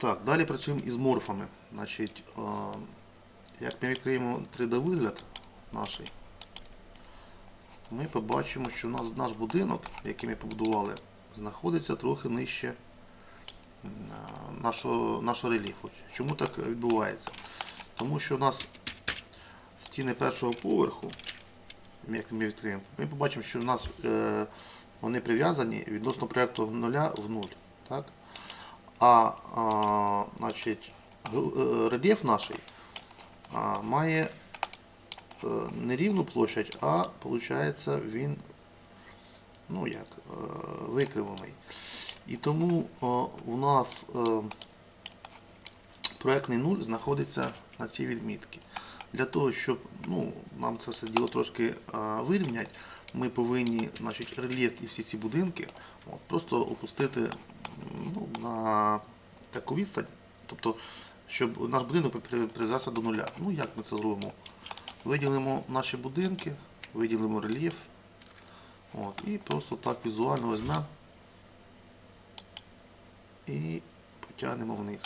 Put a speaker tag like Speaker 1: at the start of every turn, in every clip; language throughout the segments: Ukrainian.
Speaker 1: Так, далі працюємо із морфами. Значить, е, як ми відкриємо 3D-вигляд наш, ми побачимо, що нас наш будинок, який ми побудували, знаходиться трохи нижче е, нашого, нашого рельєфу. Чому так відбувається? Тому що у нас стіни першого поверху, як ми відкриємо, ми побачимо, що у нас е, вони прив'язані відносно проєкту нуля в нуль. Так? А, значить, е, рельєф наш має е, не рівну площадь, а виходить він ну як, е, викривлений. І тому у нас проектний нуль знаходиться на цій відмітці. Для того, щоб ну, нам це все діло трошки вирівняти, ми повинні значить, рельєф і всі ці будинки от, просто опустити ну, на таку відстань, тобто, щоб наш будинок при- прив'язався до нуля. Ну як ми це зробимо? Виділимо наші будинки, виділимо рельєф. От, і просто так візуально візьмемо і потягнемо вниз.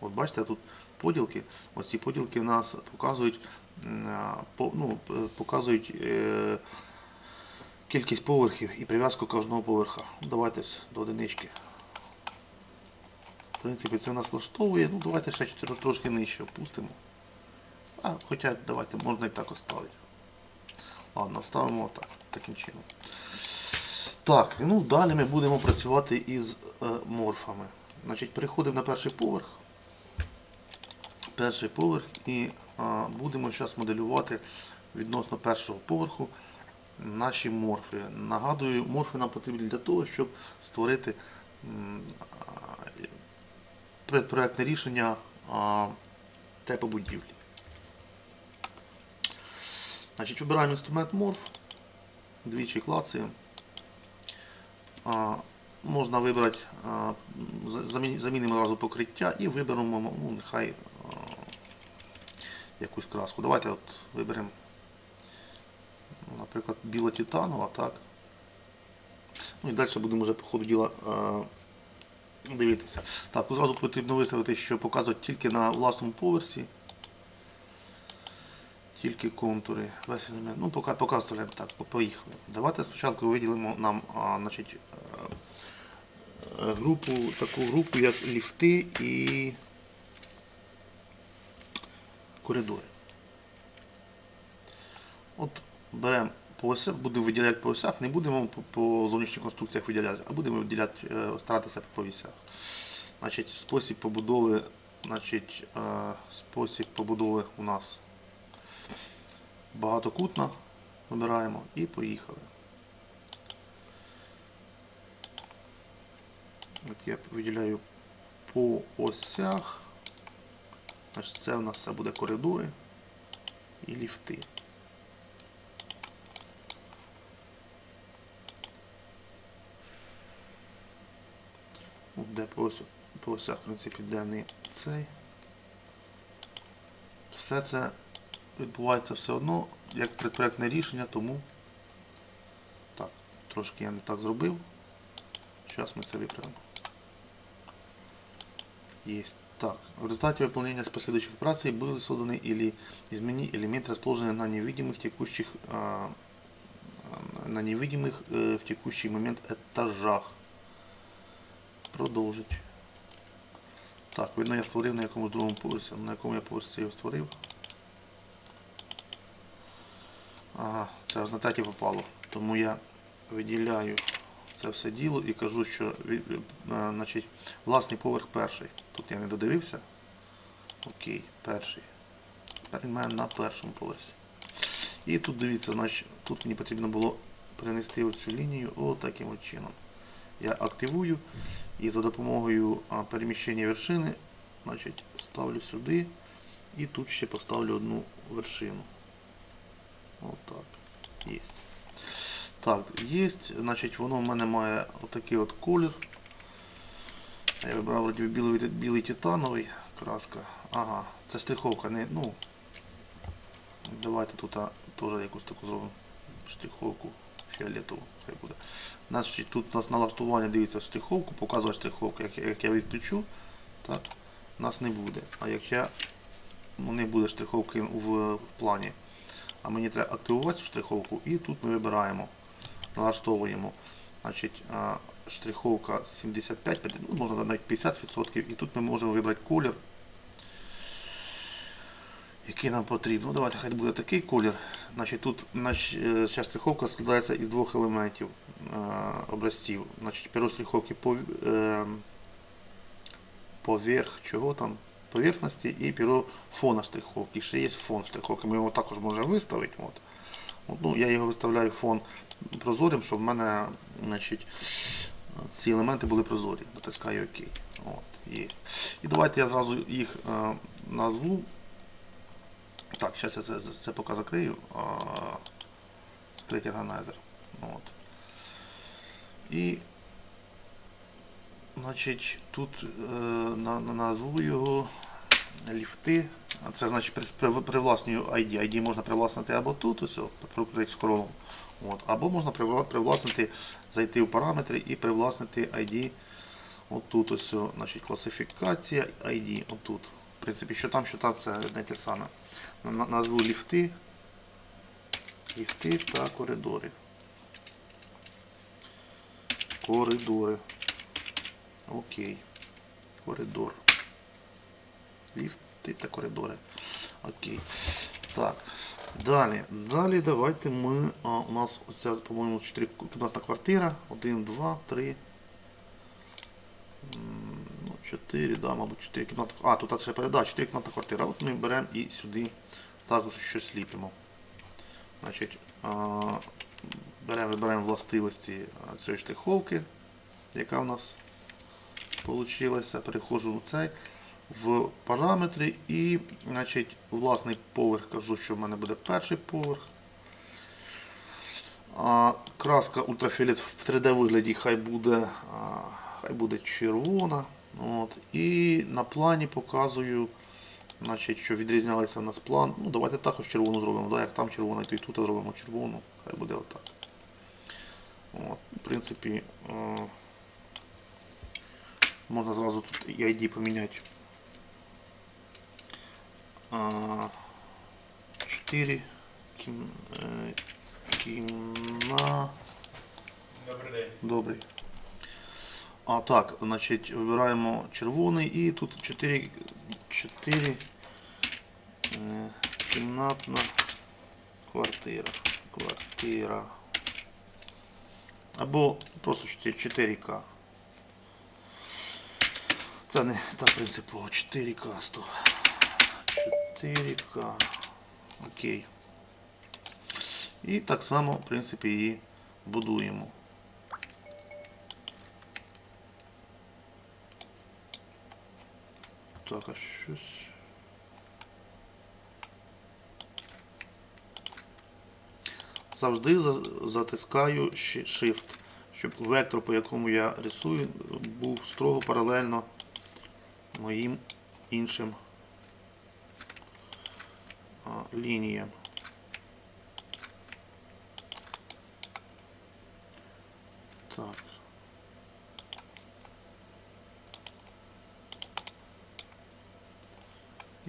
Speaker 1: От бачите, тут поділки. Оці поділки нас показують, ну, показують е, кількість поверхів і прив'язку кожного поверха. Ну, Давайте до одинички. В принципі, це нас влаштовує. Ну, давайте ще трошки нижче опустимо. А, хоча давайте можна і так оставити. Ладно, ставимо отак, таким чином. Так, ну далі ми будемо працювати із е, морфами. Значить, переходимо на перший поверх. Перший поверх і а, будемо зараз моделювати відносно першого поверху наші морфи. Нагадую, морфи нам потрібні для того, щоб створити предпроектне рішення типу будівлі. Значить, вибираємо інструмент морф, двічі клацаємо. Можна вибрати, замінимо одразу покриття і виберемо, ну, нехай якусь краску. Давайте от виберемо, ну, наприклад, біло-титанова, так. Ну і далі будемо вже по ходу діла а, дивитися. Так, одразу потрібно виставити, що показувати тільки на власному поверсі. Тільки контури. Ну, поки, поки оставляємо так, поїхали. Давайте спочатку виділимо нам а, значить, е, е, групу, таку групу, як ліфти і коридори. От беремо по будемо виділяти по осях, не будемо по, по зовнішніх конструкціях виділяти, а будемо виділяти, е, старатися по осях. Значить, спосіб побудови, значить, е, спосіб побудови у нас багатокутна. Вибираємо і поїхали. От я виділяю по осях. Значить, це у нас все буде коридори і ліфти. Де по, ось, по осях, в принципі, де не цей. Все це відбувається все одно як предпроектне рішення, тому так, трошки я не так зробив. Зараз ми це виправимо. Есть. Так, в результате выполнения последующих операций были созданы или изменены элементы, расположенные на невидимых текущих, а, а, на невидимых э, в текущий момент этажах. Продовжить. Так, видно, я створив на якомусь другому поверсі, на якому я поверсі його створив. Ага, це аж на третє попало. Тому я виділяю це все діло і кажу, що е, значить, власний поверх перший. Тут я не додивився. Окей, перший. Тепер він має на першому поверсі. І тут дивіться, значить, тут мені потрібно було перенести оцю лінію отаким от чином. Я активую і за допомогою переміщення вершини значить, ставлю сюди і тут ще поставлю одну вершину. Отак. Є. Так, є, значить, воно в мене має отакий от колір. Я вибрав вроді білий, білий титановий краска. Ага, це штриховка, не, ну. Давайте тут теж якусь таку зробимо штриховку фіолетову. Хай буде. Значить, тут у нас налаштування, дивіться, штриховку, показує штриховку. Як, як я відключу, так, нас не буде. А якщо ну, не буде штриховки в, в плані, а мені треба активувати штриховку, і тут ми вибираємо, налаштовуємо. Значить, штриховка 75, ну, можна навіть 50%, і тут ми можемо вибрати колір, який нам потрібен. Ну, давайте хай буде такий колір. Значить, тут е, ця штриховка складається із двох елементів е, образців. Значить, перо по, е, поверх чого там, поверхності і перо фона штриховки. Ще є фон штриховки. Ми його також можемо виставити. От. От, ну, я його виставляю фон прозорим, щоб в мене значить, ці елементи були прозорі. Натискаю ОК. От, є. І давайте я зразу їх е, назву. Так, зараз я це, це, поки закрию. А, Скрити органайзер. От. І значить, тут е, на, на назву його ліфти. Це значить при, при, привласнюю ID. ID можна привласнити або тут, ось, о, прикрити скролом. От. Або можна привласнити, зайти в параметри і привласнити ID. Отут ось, значить, класифікація ID. Отут. Принципі, що там, що там, це одне те саме. На- на- Назву ліфти. Ліфти та коридори. Коридори. Окей. Коридор. Ліфти та коридори. Окей. Так. Далі. Далі давайте ми. А, у нас ця, по-моєму, 4 кімнатна квартира. 1, 2, 3. Ну, 4, да, мабуть, 4 кімнатна. А, тут ще переда, 4 кімнатна квартира. От ми беремо і сюди також щось ліпимо. Значить, беремо, вибираємо властивості цієї штриховки, яка у нас вийшла. Переходжу в цей в параметри і значить, власний поверх кажу, що в мене буде перший поверх. А, краска ультрафіолет в 3D вигляді хай буде, а, хай буде червона. От. І на плані показую, значить, що відрізнялися в нас план. Ну, давайте також червону зробимо. Да? Як там червона, то і тут зробимо червону. Хай буде отак. От. В принципі, е, можна зразу тут і ID поміняти. А, 4 кім, е, кімна.
Speaker 2: Добрий день.
Speaker 1: Добрий. А так, значить, вибираємо червоний і тут 4, 4 е, кімнатна квартира. Квартира. Або просто 4, к Це не так принципово. 4К 100. 4К. Окей. І так само, в принципі, її будуємо. Так, а щось. Завжди затискаю Shift, щоб вектор, по якому я рисую, був строго паралельно моїм іншим лініям. Так.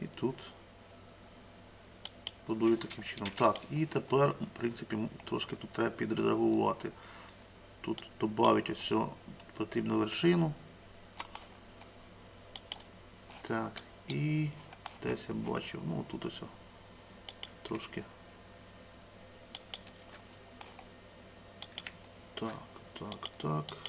Speaker 1: І тут будую таким чином. Так, і тепер, в принципі, трошки тут треба підредагувати. Тут додати ось потрібну вершину. Так, і десь я бачив, ну тут ось трошки. Так, так, так.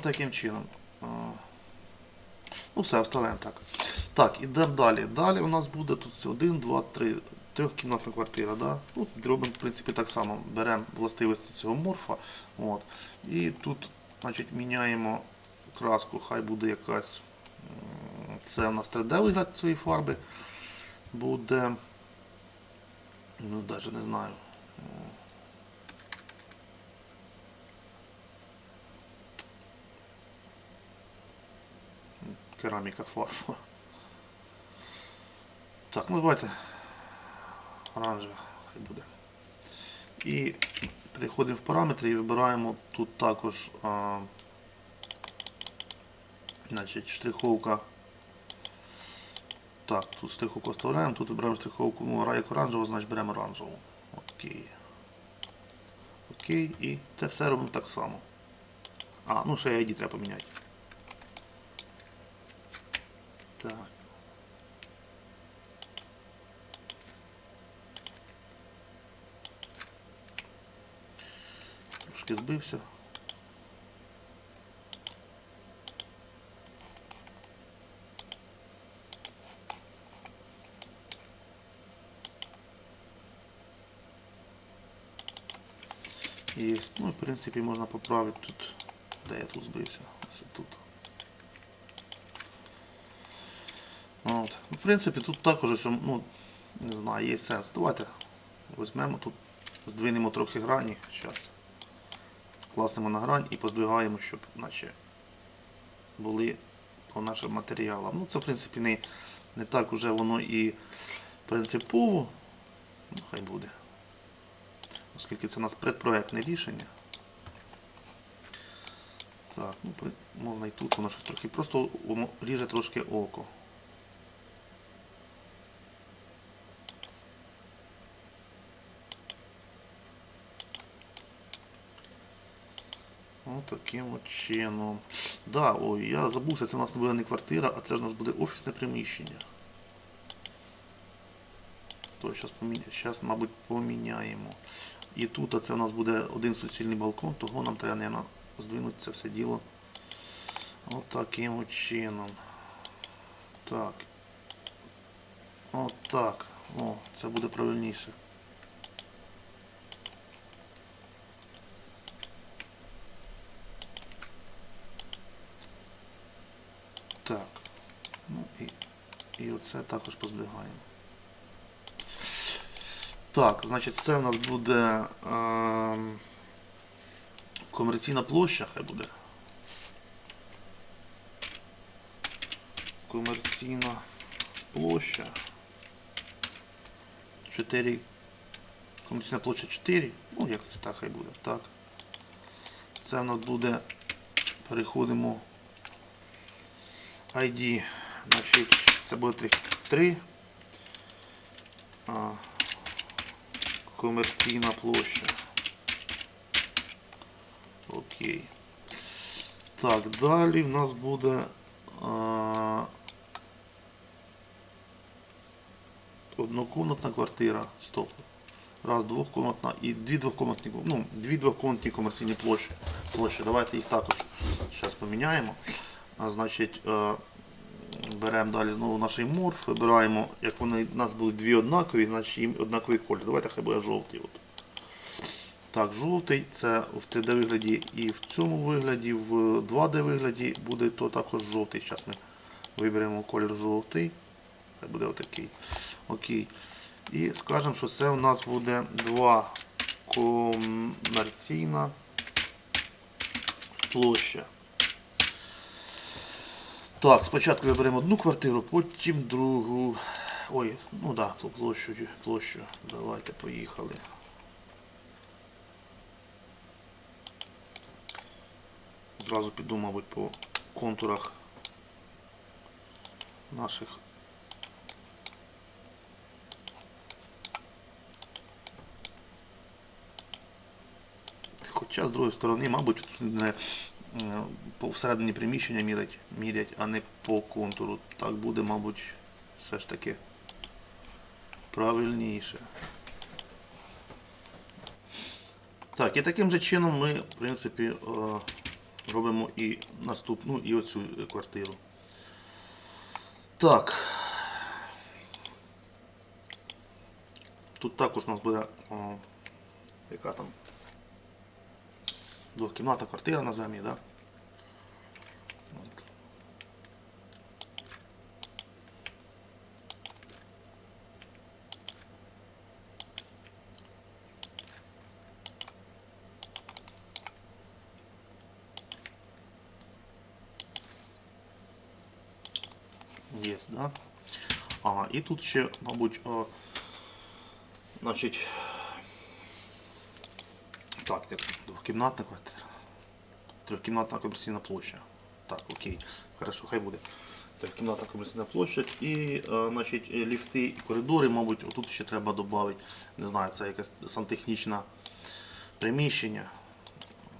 Speaker 1: Ну таким чином. Ну все, оставляємо так. Так, ідемо далі. Далі у нас буде тут 1, 2, 3, трьохкімнатна квартира. Да? Ну, робимо, в принципі, так само. Беремо властивості цього морфа. От. І тут значить, міняємо краску, хай буде якась. Це у нас 3D вигляд цієї фарби. Буде. Ну, навіть не знаю. Кераміка фарфор. Так, ну давайте оранжева хай буде. І переходимо в параметри і вибираємо тут також а, значить, штриховка. Так, тут штриховку вставляємо, тут вибираємо штриховку, ну, як оранжева, значить беремо оранжеву. Окей. Окей, і це все робимо так само. А, ну ще ID треба поміняти. Так. Трошки збився. Є. Ну, в принципі, можна поправити тут. Де я тут збився? Ось тут. Ну, От. Ну, В принципі, тут також ось, ну, не знаю, є сенс. Давайте візьмемо тут, здвинемо трохи грані. Зараз. Класнемо на грань і поздвигаємо, щоб наче були по нашим матеріалам. Ну, це в принципі не, не так уже воно і принципово. Ну, хай буде. Оскільки це у нас предпроектне рішення. Так, ну можна і тут воно щось трохи. Просто воно ріже трошки око. Таким от чином. Да, ой, я забувся, це у нас буде не квартира, а це ж у нас буде офісне приміщення. То зараз, поміня... мабуть, поміняємо. І тут а це у нас буде один суцільний балкон, того нам треба, мабуть, здвинути це все діло. От таким чином. Так. От так. О, це буде правильніше. Так. Ну і, і оце також поздвигаємо. Так, значить, це в нас буде ем, комерційна площа, хай буде. Комерційна площа. 4. Комерційна площа 4. Ну, якось так хай буде. Так. Це в нас буде. Переходимо. ID. Значить, це буде 3. А, комерційна площа. Окей. Так, далі в нас буде а, однокомнатна квартира. Стоп. Раз, двохкомнатна і дві двохкомнатні, ну, дві двохкомнатні комерційні площі. площі. Давайте їх також зараз поміняємо. А, значить, е, беремо далі знову наш морф, вибираємо, як вони у нас будуть дві однакові, значить їм однаковий колір. Давайте хай буде жовтий. От. Так, жовтий це в 3D вигляді і в цьому вигляді, в 2D вигляді буде то також жовтий. Зараз ми виберемо колір жовтий. Хай буде отакий. Окей. І скажемо, що це у нас буде два комерційна площа. Так, спочатку виберемо одну квартиру, потім другу. Ой, ну да, по площу, площу. Давайте поїхали. Зразу піду, мабуть, по контурах наших. Хоча з другої сторони, мабуть, тут не всередині приміщення мірять, мірять, а не по контуру. Так буде, мабуть, все ж таки правильніше. Так, і таким же чином ми, в принципі, е, робимо і наступну, і оцю квартиру. Так. Тут також у нас буде о, яка там двохкімнатна квартира назвемо її, да? Є, да? Ага, і тут ще, мабуть, о, значить, так, як двокімнатна квартира. Трьохкімнатна комерційна площа. Так, окей. Хорошо, хай буде. Трьохкімнатна комерційна площа і е, значить, ліфти і коридори, мабуть, отут ще треба додати, не знаю, це якесь сантехнічне приміщення.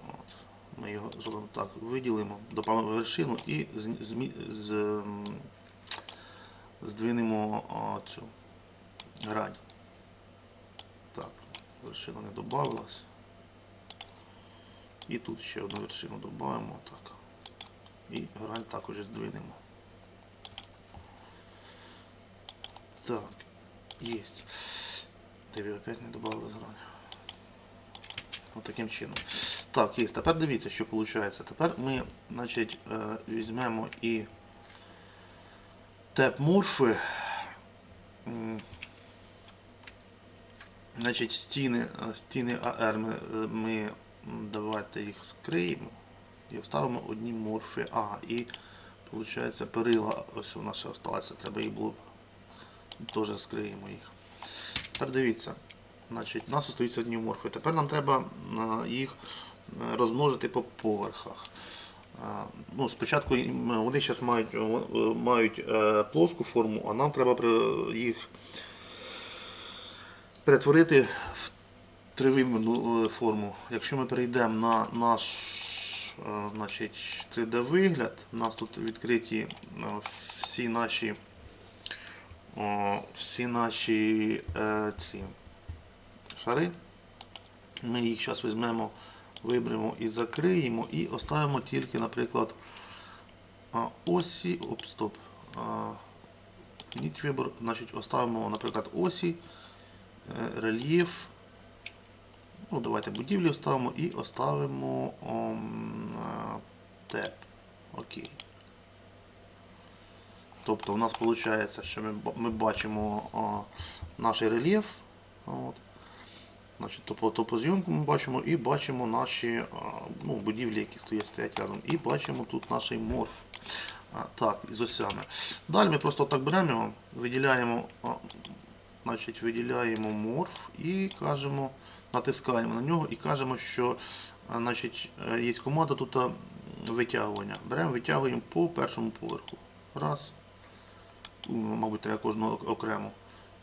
Speaker 1: От. Ми його зробимо так, виділимо, додамо вершину і з, з, м, здвинемо цю грань. Так, вершина не додавалась. І тут ще одну вершину додаємо. Так. І грань також здвинемо. Так, єсть. Тобі опять не додали грань. Ось таким чином. Так, є. Тепер дивіться, що виходить. Тепер ми значить, е, візьмемо і теп морфи. Значить, стіни, е, стіни АР ми, е, ми давайте їх скриємо і вставимо одні морфи. Ага, і виходить перила ось у нас ще залишилася, треба їх було теж скриємо їх. Тепер дивіться, значить, у нас остаються одні морфи. Тепер нам треба е, їх е, розмножити по поверхах. Е, Ну, спочатку вони зараз мають, мають плоску форму, а нам треба їх перетворити тривимірну е, форму. Якщо ми перейдемо на наш е, значить, 3D вигляд, у нас тут відкриті е, всі наші всі наші ці шари. Ми їх зараз візьмемо, виберемо і закриємо, і оставимо тільки, наприклад, осі. Оп, стоп. Вибор, значить, оставимо, наприклад, осі, рельєф. Ну, давайте будівлі оставимо і оставимо а, теп. Окей. Тобто у нас виходить, що ми, ми бачимо а, наш рельєф. От. Значить, топо, топозйомку ми бачимо і бачимо наші а, ну, будівлі, які стоять, стоять рядом. І бачимо тут наш морф. А, так, із осями. Далі ми просто так беремо його, виділяємо, а, значить, виділяємо морф і кажемо, натискаємо на нього і кажемо, що значить, е, є команда тут витягування. Беремо, витягуємо по першому поверху. Раз. Мабуть, треба кожного окремо.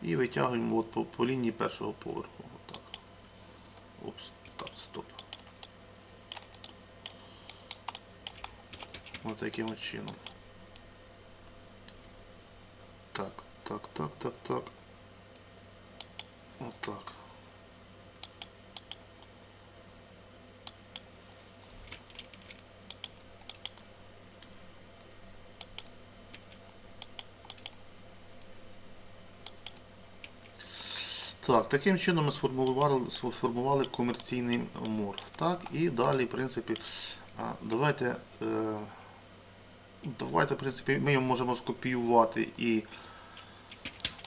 Speaker 1: І витягуємо от по, по лінії першого поверху. Отак. Опс, так, стоп. Ось таким чином. Так, так, так, так, так. Отак. Так, таким чином ми сформували, сформували комерційний морф. Так, і далі, в принципі, давайте, е, давайте, в принципі, ми його можемо скопіювати і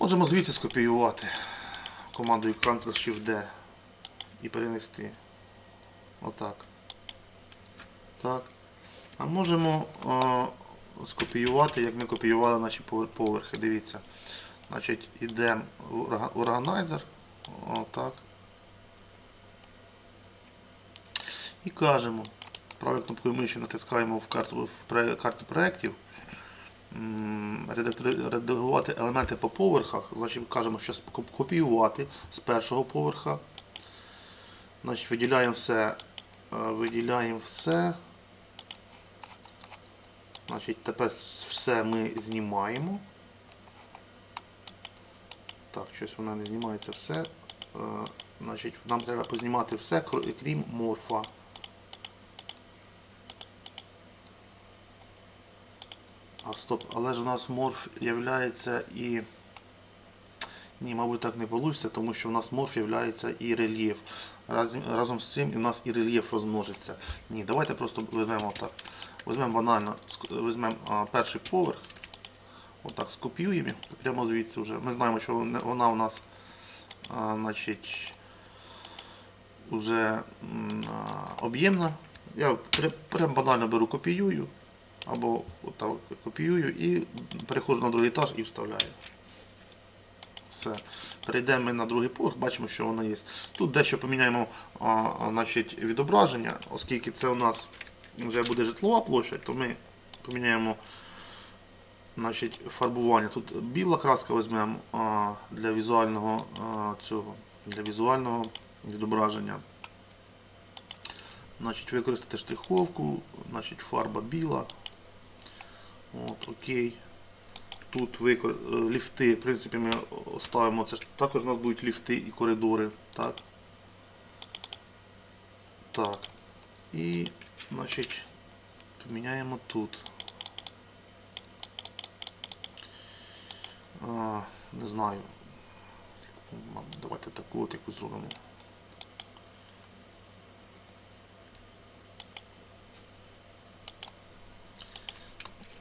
Speaker 1: можемо звідси скопіювати командою Ctrl-Shift-D і перенести. Отак. Так. А можемо е, скопіювати, як ми копіювали наші поверхи. Дивіться. Значить, йдемо в органайзер. Отак. І кажемо. Правою кнопкою миші натискаємо в карту, в карту проєктів. Редагувати елементи по поверхах. Значить, кажемо, що копіювати з першого поверха. Значить, виділяємо все. е, Виділяємо все. Значить, тепер все ми знімаємо. Так, щось вона не знімається все. Е, значить, нам треба познімати все, крім морфа. А стоп, але ж у нас морф являється і. Ні, мабуть, так не вийде, тому що у нас морф являється і рельєф. Разом, разом з цим у нас і рельєф розмножиться. Ні, давайте просто візьмемо так. Візьмемо банально, візьмемо перший поверх. Отак скопіюємо прямо звідси вже. Ми знаємо, що вона вона у нас значить, вже об'ємна. Я прям банально беру копіюю. або отак копіюю і переходжу на другий етаж і вставляю. Все. Перейдемо ми на другий поверх, бачимо, що воно є. Тут дещо поміняємо значить, відображення, оскільки це у нас вже буде житлова площа, то ми поміняємо значить, фарбування. Тут біла краска візьмемо для візуального цього, для візуального відображення. Значить, використати штриховку, значить, фарба біла. От, окей. Тут викор... е, ліфти, в принципі, ми оставимо. Це також у нас будуть ліфти і коридори. Так. Так. І, значить, поміняємо тут. Не знаю. Давайте таку от яку зробимо.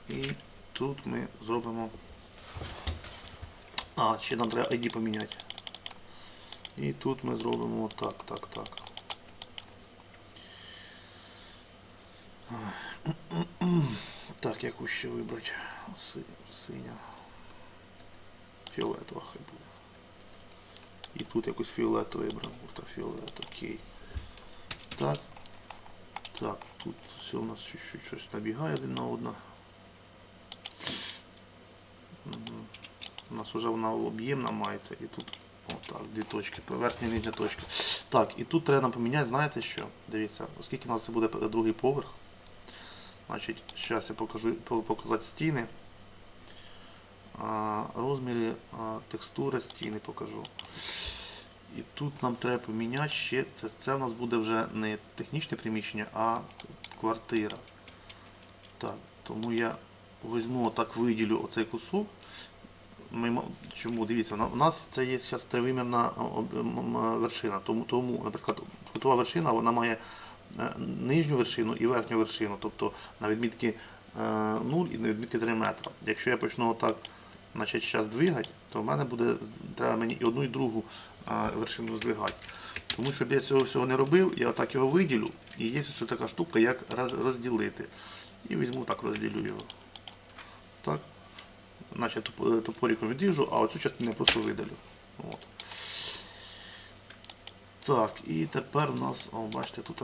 Speaker 1: І тут ми зробимо. А, ще нам треба ID поміняти. І тут ми зробимо так, так, так. Так, яку ще вибрати? Си- Синя. Фіолетова хай буде. І тут якусь фіолетову вибрав. Ультрафіолет, окей. Так. Так, тут все у нас чуть-чуть щось набігає один на одне. У нас вже вона об'ємна мається і тут отак, дві точки, верхня і нижня точка. Так, і тут треба нам поміняти, знаєте що? Дивіться, оскільки у нас це буде другий поверх. Значить, зараз я покажу показати стіни. Розміри, а, текстура стіни покажу. І тут нам треба поміняти ще. Це, це в нас буде вже не технічне приміщення, а квартира. Так, тому я візьму отак виділю оцей кусок. Ми, чому? Дивіться, у нас це є зараз тривимірна вершина. Тому, тому, наприклад, кутова вершина вона має е, нижню вершину і верхню вершину, тобто на відмітки е, 0 і на відмітки 3 метра. Якщо я почну отак значить, зараз двигати, то в мене буде, треба мені і одну, і другу е, вершину здвигати. Тому щоб я цього всього не робив, я отак його виділю, і є ось така штука, як розділити. І візьму так, розділю його. Так. Значить топ- топориком відріжу, а оцю частину я просто видалю. От. Так, і тепер у нас, о, бачите, тут.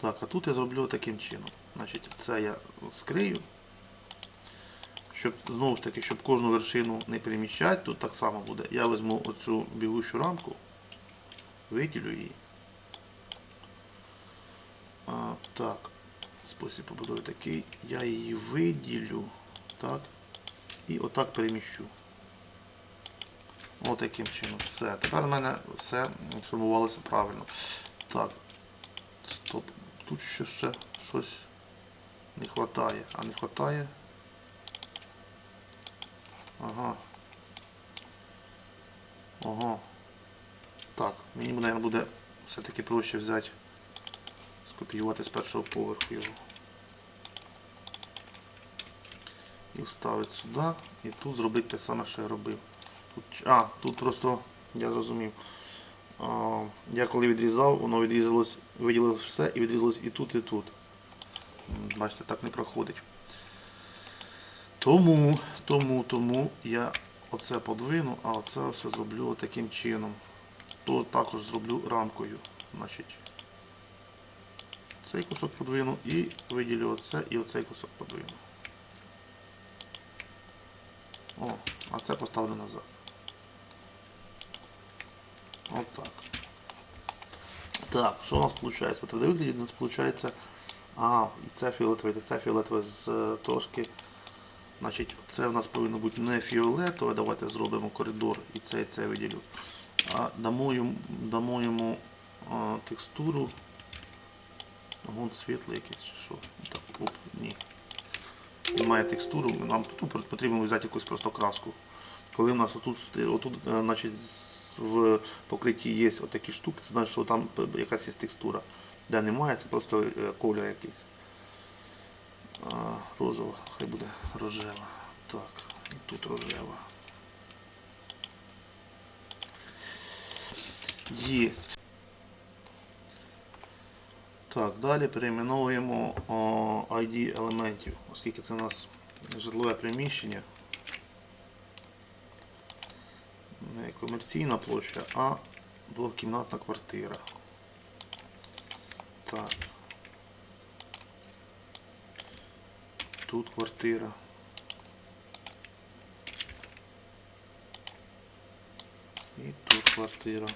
Speaker 1: Так, а тут я зроблю таким чином. Значить, це я скрию. Щоб знову ж таки, щоб кожну вершину не переміщати, тут так само буде. Я візьму оцю бігущу рамку, виділю її. А, так, спосіб побудови такий. Я її виділю. Так. І отак переміщу. Отаким чином. Все. Тепер у мене все сформувалося правильно. Так. Тут ще ще щось не вистачає. А не вистачає. Ага. Ага. Так, мені, мабуть, буде все-таки проще взяти, скопіювати з першого поверху його. І вставити сюди. І тут зробити те саме, що я робив. Тут, а, тут просто, я зрозумів. Я коли відрізав, воно відрізалось, виділилось все і відрізалось і тут, і тут. Бачите, так не проходить. Тому, тому, тому я оце подвину, а оце все зроблю таким чином. То також зроблю рамкою. Значить, цей кусок подвину і виділю оце і оцей кусок подвину. О, а це поставлю назад. Отак. Так, що у нас виходить? В 3D вигляді у нас виходить. Ага, і це фіолетове, і це фіолетове з е, трошки. Значить, це в нас повинно бути не фіолетове. Давайте зробимо коридор і це і це виділю. А дамо йому, дамо йому а, текстуру. Вон світлий якийсь чи що. Так, оп, ні. Немає текстуру, нам ну, потрібно взяти якусь просто краску. Коли в нас отут, отут е, значить, в покритті є отакі штуки, це значить, що там якась є текстура. Де немає, це просто е, колір якийсь. Розова, хай буде рожева. Так, тут рожева. Єсть. Так, далі перейменовуємо ID елементів, оскільки це у нас житлове приміщення. Не комерційна площа, а двохкімнатна квартира. Так. Тут квартира. І тут квартира.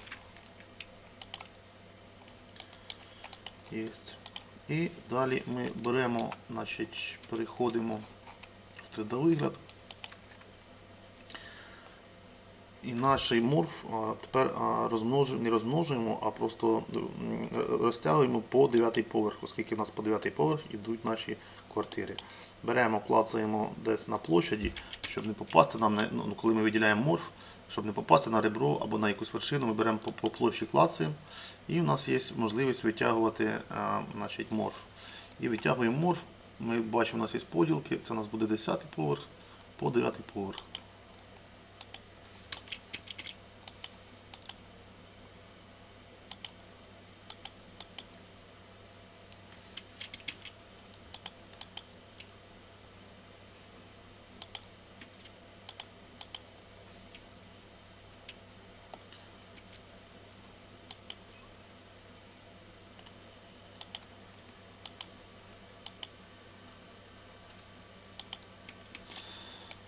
Speaker 1: Єсть. І далі ми беремо, значить, переходимо в 3D-вигляд. І наш морф тепер розмножуємо, не розмножуємо, а просто розтягуємо по 9 поверх, оскільки в нас по 9 поверх йдуть наші квартири. Беремо, клацаємо десь на площаді, щоб не попасти нам, на- ну, коли ми виділяємо морф, щоб не попасти на ребро або на якусь вершину, ми беремо по, площі клацаємо, і у нас є можливість витягувати значить, морф. І витягуємо морф, ми бачимо, у нас є поділки, це у нас буде 10 поверх по 9 поверх.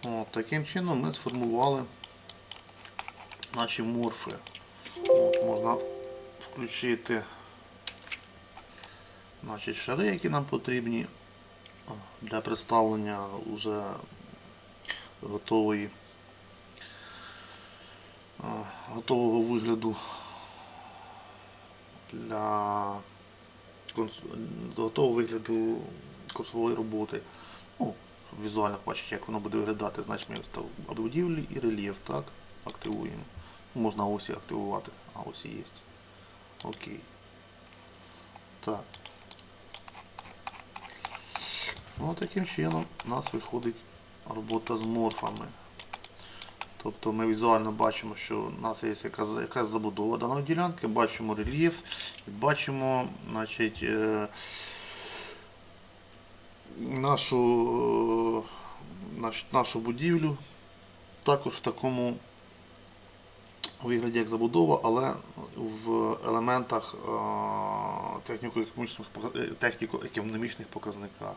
Speaker 1: От, таким чином ми сформували наші морфи. От, можна включити значить, шари, які нам потрібні для представлення вже готової, готового вигляду для готового вигляду курсової роботи. Ну, візуально бачити, як воно буде виглядати, значить ми став будівлі і рельєф, так? Активуємо. Можна осі активувати, а осі є. Окей. Так. Ну, таким чином у нас виходить робота з морфами. Тобто ми візуально бачимо, що у нас є якась, якась забудова даної ділянки, бачимо рельєф, бачимо значить, е, нашу, е, наш, нашу будівлю також в такому вигляді, як забудова, але в елементах е, е, техніко-економічних показниках.